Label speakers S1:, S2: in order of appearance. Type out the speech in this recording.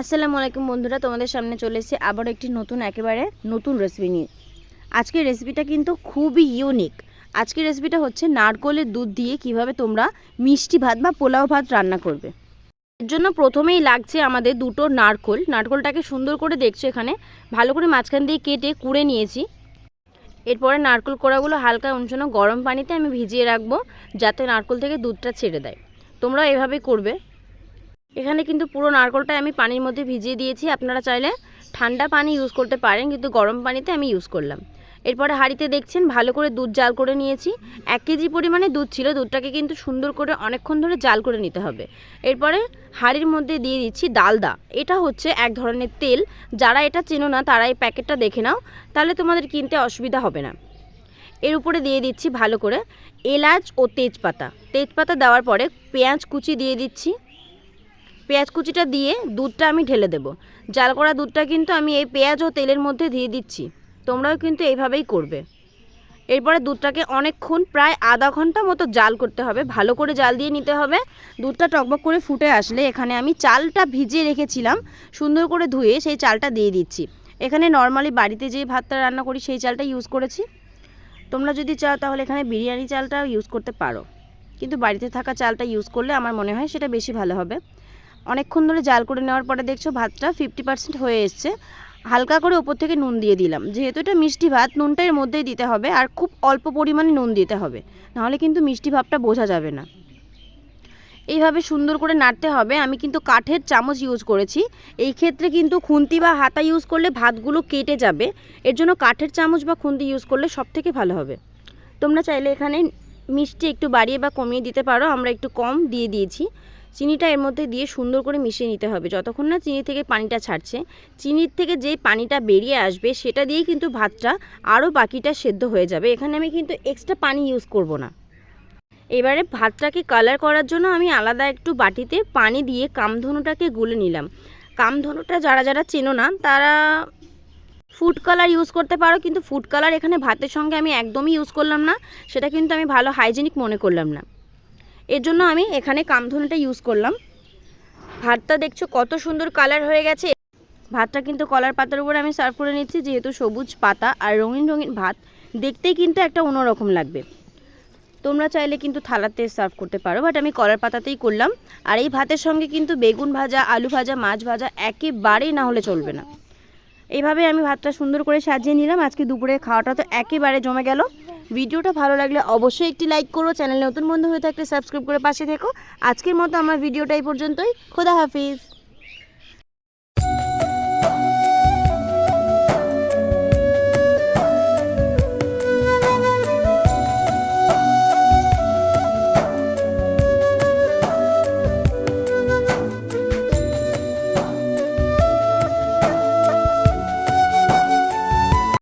S1: আসসালামু আলাইকুম বন্ধুরা, তোমাদের সামনে চলে এসেছি আবার একটি নতুন, একেবারে নতুন রেসিপি নিয়ে। আজকের রেসিপিটা কিন্তু খুবই ইউনিক আজকের রেসিপিটা হচ্ছে নারকলের দুধ দিয়ে কীভাবে তোমরা মিষ্টি ভাত বা পোলাও ভাত রান্না করবে। এর জন্য প্রথমেই লাগছে আমাদের দুটো নারকল। নারকলটাকে সুন্দর করে দেখছ এখানে। ভালো করে মাঝখান দিয়ে কেটে কুড়ে নিয়েছি। এরপরে নারকল কোড়াগুলো হালকা উঞ্চনো গরম পানিতে আমি ভিজিয়ে রাখব, যাতে নারকল থেকে দুধটা ছেড়ে দেয়। তোমরা এভাবেই করবে। এখানে কিন্তু পুরো নারকলটা আমি পানির মধ্যে ভিজিয়ে দিয়েছি। আপনারা চাইলে ঠান্ডা পানি ইউজ করতে পারেন, কিন্তু গরম পানিতে আমি ইউজ করলাম। এরপরে হাঁড়িতে দেখছেন, ভালো করে দুধ জাল করে নিয়েছি। এক কেজি পরিমাণে দুধ ছিল, দুধটাকে কিন্তু সুন্দর করে অনেকক্ষণ ধরে জাল করে নিতে হবে। এরপরে হাঁড়ির মধ্যে দিয়ে দিচ্ছি ডালদা। এটা হচ্ছে এক ধরনের তেল। যারা এটা চেনো না, তারা এই প্যাকেটটা দেখে নাও, তাহলে তোমাদের কিনতে অসুবিধা হবে না। এর উপরে দিয়ে দিচ্ছি ভালো করে এলাচ ও তেজপাতা। তেজপাতা দেওয়ার পরে পেঁয়াজ কুচি দিয়ে দিচ্ছি। পেঁয়াজ কুচিটা দিয়ে দুধটা আমি ঢেলে দেবো। জাল করা দুধটা কিন্তু আমি এই পেঁয়াজ ও তেলের মধ্যে দিয়ে দিচ্ছি। তোমরাও কিন্তু এইভাবেই করবে। এরপরে দুধটাকে অনেকক্ষণ, প্রায় আধা ঘণ্টা মতো জাল করতে হবে। ভালো করে জাল দিয়ে নিতে হবে। দুধটা টকবক করে ফুটে আসলে এখানে আমি চালটা ভিজিয়ে রেখেছিলাম। সুন্দর করে ধুয়ে সেই চালটা দিয়ে দিচ্ছি। এখানে নর্মালি বাড়িতে যে ভাতটা রান্না করি সেই চালটা ইউজ করেছি। তোমরা যদি চাও তাহলে এখানে বিরিয়ানি চালটা ইউজ করতে পারো। কিন্তু বাড়িতে থাকা চালটা ইউজ করলে আমার মনে হয় সেটা বেশি ভালো হবে। অনেকক্ষণ ধরে জাল করে নেওয়ার পরে দেখছ ভাতটা ফিফটি পার্সেন্ট হয়ে এসছে। হালকা করে ওপর থেকে নুন দিয়ে দিলাম। যেহেতু এটা মিষ্টি ভাত, নুনটা এর মধ্যেই দিতে হবে আর খুব অল্প পরিমাণে নুন দিতে হবে। নাহলে কিন্তু মিষ্টি ভাবটা বোঝা যাবে না। এইভাবে সুন্দর করে নাড়তে হবে। আমি কিন্তু কাঠের চামচ ইউজ করেছি। এই ক্ষেত্রে কিন্তু খুন্তি বা হাতা ইউজ করলে ভাতগুলো কেটে যাবে। এর জন্য কাঠের চামচ বা খুন্তি ইউজ করলে সব থেকে ভালো হবে। তোমরা চাইলে এখানে মিষ্টি একটু বাড়িয়ে বা কমিয়ে দিতে পারো। আমরা একটু কম দিয়ে দিয়েছি। চিনিটা এর মধ্যে দিয়ে সুন্দর করে মিশিয়ে নিতে হবে। যতক্ষণ না চিনি থেকে পানিটা ছাড়ছে, চিনির থেকে যে পানিটা বেরিয়ে আসবে, সেটা দিয়েই কিন্তু ভাতটা আরও বাকিটা সেদ্ধ হয়ে যাবে। এখানে আমি কিন্তু এক্সট্রা পানি ইউজ করব না। এবারে ভাতটাকে কালার করার জন্য আমি আলাদা একটু বাটিতে পানি দিয়ে কামধনুটাকে গুলে নিলাম। কামধনুটা যারা যারা চেনো না, তারা ফুড কালার ইউজ করতে পারো, কিন্তু ফুড কালার এখানে ভাতের সঙ্গে আমি একদমই ইউজ করলাম না। সেটা কিন্তু আমি ভালো হাইজেনিক মনে করলাম না। এর জন্য আমি এখানে কামধনুটা ইউজ করলাম। ভাতটা দেখছ কত সুন্দর কালার হয়ে গেছে। ভাতটা কিন্তু কলার পাতার উপরে আমি সার্ভ করে নিচ্ছি, যেহেতু সবুজ পাতা আর রঙিন রঙিন ভাত দেখতেই কিন্তু একটা অন্যরকম লাগবে। তোমরা চাইলে কিন্তু থালাতে সার্ভ করতে পারো বাট আমি কলার পাতাতেই করলাম। আর এই ভাতের সঙ্গে কিন্তু বেগুন ভাজা, আলু ভাজা, মাছ ভাজা একেবারেই না হলে চলবে না। এইভাবে আমি ভাতটা সুন্দর করে সাজিয়ে নিলাম। আজকে দুপুরে খাওয়াটা তো একেবারে জমে গেল। ভিডিওটা ভালো লাগলে অবশ্যই একটি লাইক করো, চ্যানেলে নতুন বন্ধু হয়ে থাকলে সাবস্ক্রাইব করে পাশে থেকো। আজকের মতো আমার ভিডিওটা এই পর্যন্তই। খোদা হাফিজ।